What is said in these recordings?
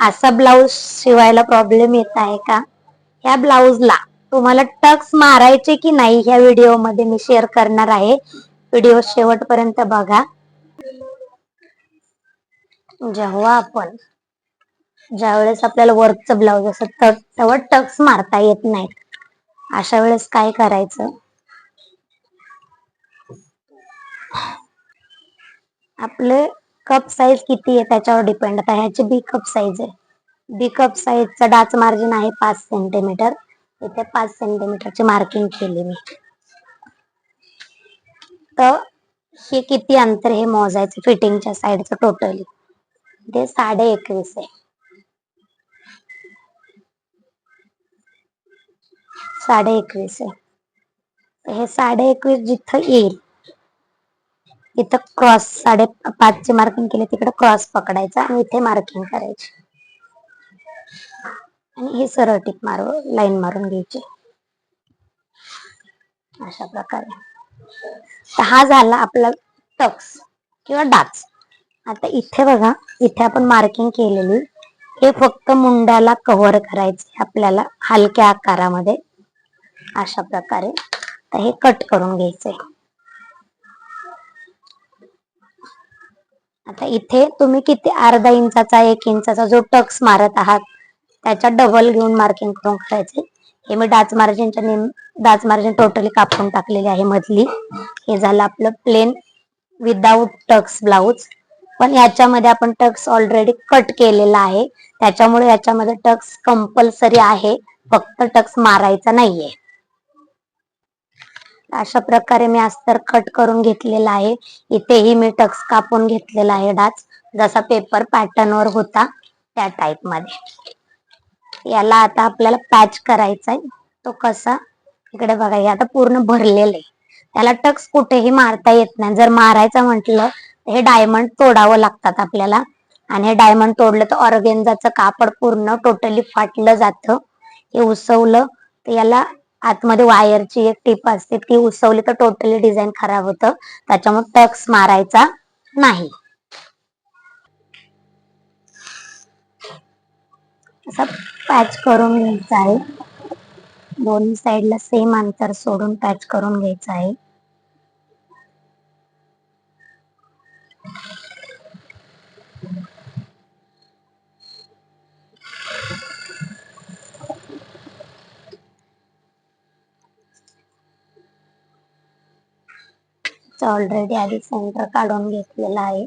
असा ब्लाऊज शिवायला प्रॉब्लेम येत आहे का? ह्या ब्लाऊजला तुम्हाला टक्स मारायचे की नाही ह्या व्हिडिओमध्ये मी शेअर करणार आहे. व्हिडिओ शेवटपर्यंत बघा. जेव्हा आपण ज्या वेळेस आपल्याला वर्कचं ब्लाऊज असत तेव्हा टक्स मारता येत नाहीत. अशा वेळेस काय करायचं? आपले कप साईज किती आहे त्याच्यावर डिपेंड आता ह्याची बी कप साईज आहे. बी कप साईजचा डाच मार्जिन आहे पाच सेंटीमीटर इथे पाच सेंटीमीटरची मार्किंग केली मी. तर हे किती अंतर हे मोजायचं फिटिंगच्या साईडचं टोटली ते साडे एकवीस आहे. साडे एकवीस आहे. तर हे साडे एकवीस जिथं येईल इथं क्रॉस साडे पाचचे मार्किंग केले तिकडे क्रॉस पकडायचा आणि इथे मार्किंग करायची. आणि हे सरळ टिप मारू लाईन मारून घ्यायची. अशा प्रकारे. तर हा झाला आपला टक्स किंवा डाच. आता इथे बघा इथे आपण मार्किंग केलेली. हे फक्त मुंड्याला कव्हर करायचे आपल्याला हलक्या आकारामध्ये. अशा प्रकारे. तर हे कट करून घ्यायचंय. आता इथे तुम्ही किती अर्धा इंचाचा एक इंचाचा जो टक्स मारत आहात त्याच्या डबल घेऊन मार्किंग करून करायचे हे मी डाच मार्जिनच्या नेम डाच मार्जिन टोटली कापून टाकलेली आहे मधली. हे झालं आपलं प्लेन विदाऊट टक्स ब्लाऊज पण याच्यामध्ये आपण टक्स ऑलरेडी कट केलेला आहे. त्याच्यामुळे याच्यामध्ये टक्स कंपल्सरी आहे. फक्त टक्स मारायचा नाहीये. अशा प्रकारे मी अस्तर कट करून घेतलेला आहे. इथेही मी टक्स कापून घेतलेला आहे डाच जसा पेपर पॅटर्न वर होता त्या टाइपमध्ये. याला आता आपल्याला पॅच करायचा आहे. तो कसा? इकडे बघा हे आता पूर्ण भरलेलं आहे. त्याला टक्स कुठेही मारता येत नाही. जर मारायचं म्हटलं हे डायमंड तोडावं लागतात आपल्याला. आणि हे डायमंड तोडलं तर ऑर्गेन्झाचं कापड पूर्ण टोटली फाटलं जातं. हे उसवलं तर याला आतमध्ये वायरची एक टीप असते ती उसवली तर टोटली डिझाईन खराब होतं. त्याच्यामुळे टक्स मारायचा नाही. असा पॅच करून घ्यायचा आहे. दोन्ही साईडला सेम अंतर सोडून पॅच करून घ्यायचं आहे. ऑलरेडी आधी सेंटर काढून घेतलेला आहे.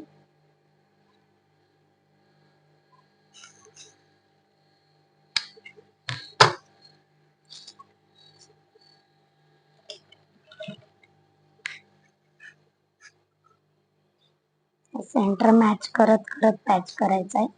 सेंटर मॅच करत करत पॅच करायचा आहे.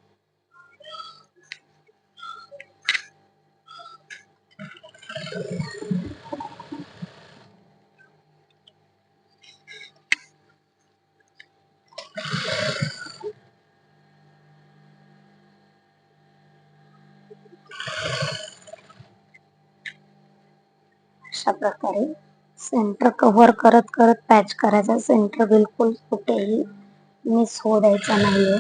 अशा प्रकारे सेंटर कव्हर करत करत पॅच करायचा. सेंटर बिलकुल कुठेही मिस होऊ द्यायचा नाहीये.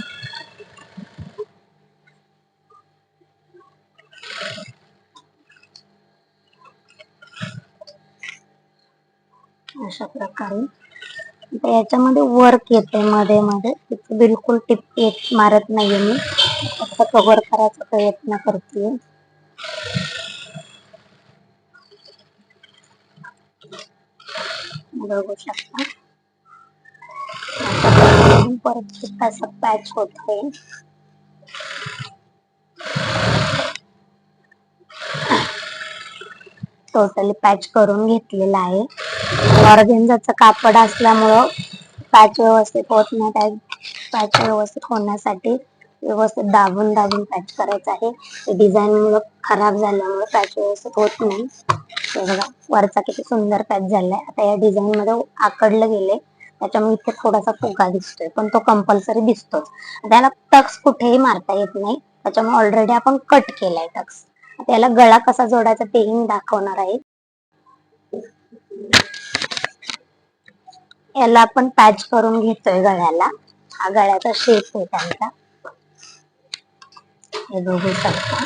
अशा प्रकारे याच्यामध्ये वर्क येते मध्ये मध्ये. तिथे बिलकुल टिप येत मारत नाहीये मी. फक्त कव्हर करायचा प्रयत्न करते बघू शकता. परत असं पॅच होतोय. टोटली पॅच करून घेतलेला आहे. ऑर्गेन्झाचं कापड असल्यामुळं पॅच व्यवस्थित होत नाही. त्या पॅच व्यवस्थित होण्यासाठी व्यवस्थित दाबून दाबून पॅच करायचं आहे. डिझाईन मुळे खराब झाल्यामुळे पॅच व्यवस्थित होत नाही. बघा वरचा किती सुंदर पॅच झालाय. आता या डिझाईन मध्ये आकडलं गेले त्याच्यामुळे इथे थोडासा फुगा दिसतोय पण तो कंपल्सरी दिसतोच. त्याला टक्स कुठेही मारता येत नाही. त्याच्यामुळे ऑलरेडी आपण कट केलाय टक्स त्याला गळा कसा जोडायचा तेही मी दाखवणार आहे. याला आपण पॅच करून घेतोय गळ्याला. हा गळ्याचा शेप आहे त्यांचा. हे बघू शकता.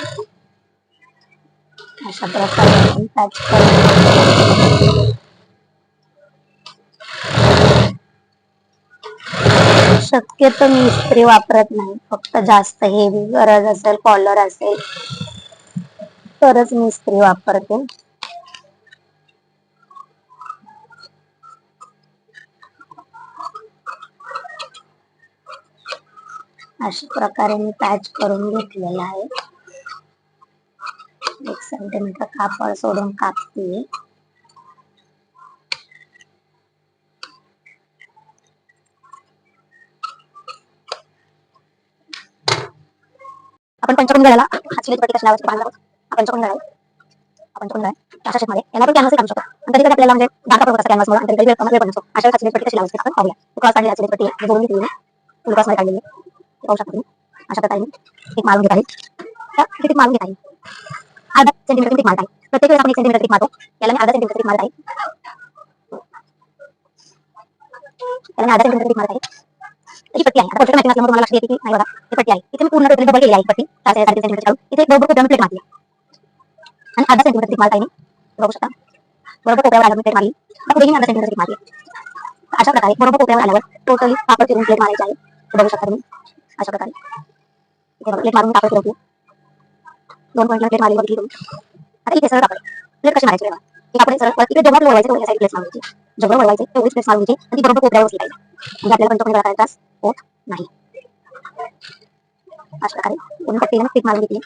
अशा प्रकारे आपण पॅच करून शक्यतो मी इस्त्री वापरत नाही. फक्त जास्त हेवी गरज असेल कॉलर असेल तरच मी इस्त्री वापरते. अशा प्रकारे मी पॅच करून घेतलेला आहे. एक सेंटीमीटर कापड सोडून कापते आपण पंचकुंड गळाला हातची पट्टी कशी लावायची पाहणार आहोत आपण पंचकुंड गळाला आपण पंचकुंड गळा अशा शेपमध्ये याला पण कॅनव्हस काढू शकतो आणि कधी कधी आपल्याला म्हणजे डाटा पडत असतात कॅनव्हसमुळे आणि कधी कधी वेळ वेळ पण नसतो अशा हातची पट्टी कशी लावायची आपण पाहूया क्रॉस काढली हातची पट्टी आहे जोडून घेतली क्रॉसमध्ये काढलेली आहे. हे पाहू शकता तुम्ही अशा प्रकारे मी एक मारून घेत आहे तर किती मारून घेत आहे अर्धा सेंटीमीटर मारत आहे. प्रत्येक वेळेस आपण एक सेंटीमीटर टिक मारतो. याला मी अर्धा सेंटीमीटर टिक मारत आहे. मी अर्धा सेंटीमीटर मारत आहे. ही पट्टी आहे. आता पट्टी माहिती नसल्यामुळे तुम्हाला लक्षात येते की नाही बघा. ही पट्टी आहे. इथे मी पूर्ण डबल केली आहे पट्टी. सेंटीमीटर काढून इथे बरोबर कोपऱ्यावर प्लेट मारली आणि अर्धा सेंटीमीटर मारत आहे मी. बघू शकता. बरोबर कोपऱ्यावर आल्यावर मी प्लेट मारली. आता मी अर्धा सेंटीमीटर मारली आहे. अशा प्रकारे बरोबर कोपऱ्यावर आल्यावर टोटली कापड फिरून प्लेट मारायची आहे. बघू शकता तुम्ही. अशा प्रकारे. प्लेट मारून फिरवली दोन पॉईंटला प्लेट मारली बघितली तुम्ही आता इथे सरळ कापड प्लेट कशी मारायची बघा ही कापड सरळ इकडे जेवढं वळवायचं तेवढ्या साईड प्लेट मारायची जेवढं वळवायचं तेवढीच प्लेट मारायची आणि ती बरोबर कोपऱ्यावर बसली पाहिजे म्हणजे आपल्याला पंचकोणी करायचा त्रास होत नाही अशा प्रकारे पूर्ण पट्टीने प्लेट मारून घेतली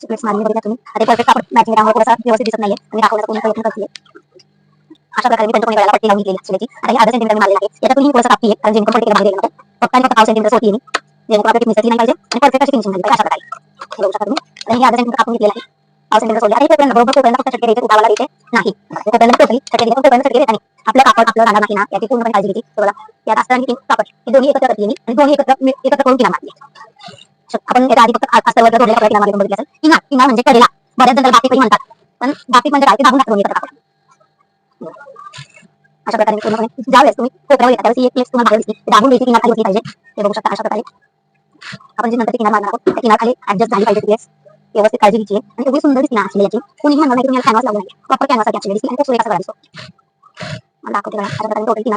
प्लेट्स मारून घेतली तुम्ही आता परफेक्ट कापड मॅचिंग राहून थोडासा व्यवस्थित दिसत नाहीये आणि दाखवण्याचा पूर्ण प्रयत्न करते अशा प्रकारे मी त्यांच्या गळ्याला पट्टी लावून घेतली असल्याची आता अर्धा सेंटीमीटर मारलेली आहे याच्यातून मी थोडंसं कापती आहे कारण जेणेकरून पट्टी बाहेर गेली फक्त आणि फक्त पाव सेंटीमीटर होती मी जेणेकरून आपल्याला मिसळली नाही पाहिजे आणि परफेक्ट अशी फिनिशिंग झाली पाहिजे अशा प्रकारे हे बघू शकता तुम्ही. आणि ही अर्धा कापून घेतलेला आहे. पाव सेंटीमीटर सोडले. बरोबर कोपऱ्याला फक्त द्यायचे द्यायचे नाही. हे टोटली द्यायचे देत नाही आपलं कापड आपलं राहणार नाही ना याची पूर्णपणे काळजी घेतली. बघा यात कापड. हे दोन्ही एकत्र करते मी आणि दोन्ही एकत्र एकत्र करून किनार मारली. आपण याच्या आधी फक्त किनार असेल. किनार किनार म्हणजे कडेला. बऱ्याच जण बाकी म्हणतात. पण बाकी म्हणजे काय ते दाबून कापड. अशा प्रकारे पूर्णपणे ज्यावेळेस तुम्ही कोपऱ्यावर येतात त्यावेळेस एक प्लेस तुम्हाला दिसली. दाबून द्यायची किनार खाली बसली पाहिजे. हे बघू शकता अशा प्रकारे. आपण जे नंतर किनार मारणार आहोत त्या किनार खाली ऍडजस्ट झाली पाहिजे प्लेस व्यवस्थित काळजी घेतली आणि एवढी सुंदर दिसली ना याची कोणी म्हणणार नाही तुम्ही कॅनव्हास प्रॉपर कॅनवास आहे दिसली आणि खूप दिसतो. दाखवते टोटल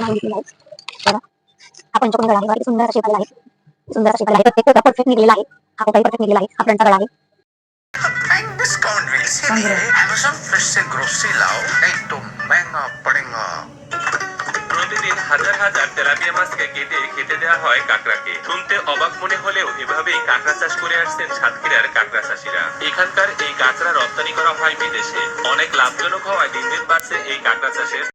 आपण गळा आहे? सुंदर असे आहे. सुंदर असे आहे. प्रत्येक परफेक्ट निघलेला आहे. हा परफेक्ट निघलेला आहे. हा गळा आहे. से ग्रोसरी लाओ. नहीं तो महंगा पड़ेगा. হাজার হাজার তেলাপিয়া মাছকে কেটে খেতে দেওয়া হয় কাঁকড়াকে। শুনতে অবাক মনে হলেও এভাবেই কাঁকড়া চাষ করে আসছেন সাতক্ষীরার কাঁকড়া চাষিরা। এখানকার এই কাঁকড়া রপ্তানি করা হয় বিদেশে। অনেক লাভজনক হওয়ায় দিন দিন বাড়ছে এই কাঁকড়া চাষের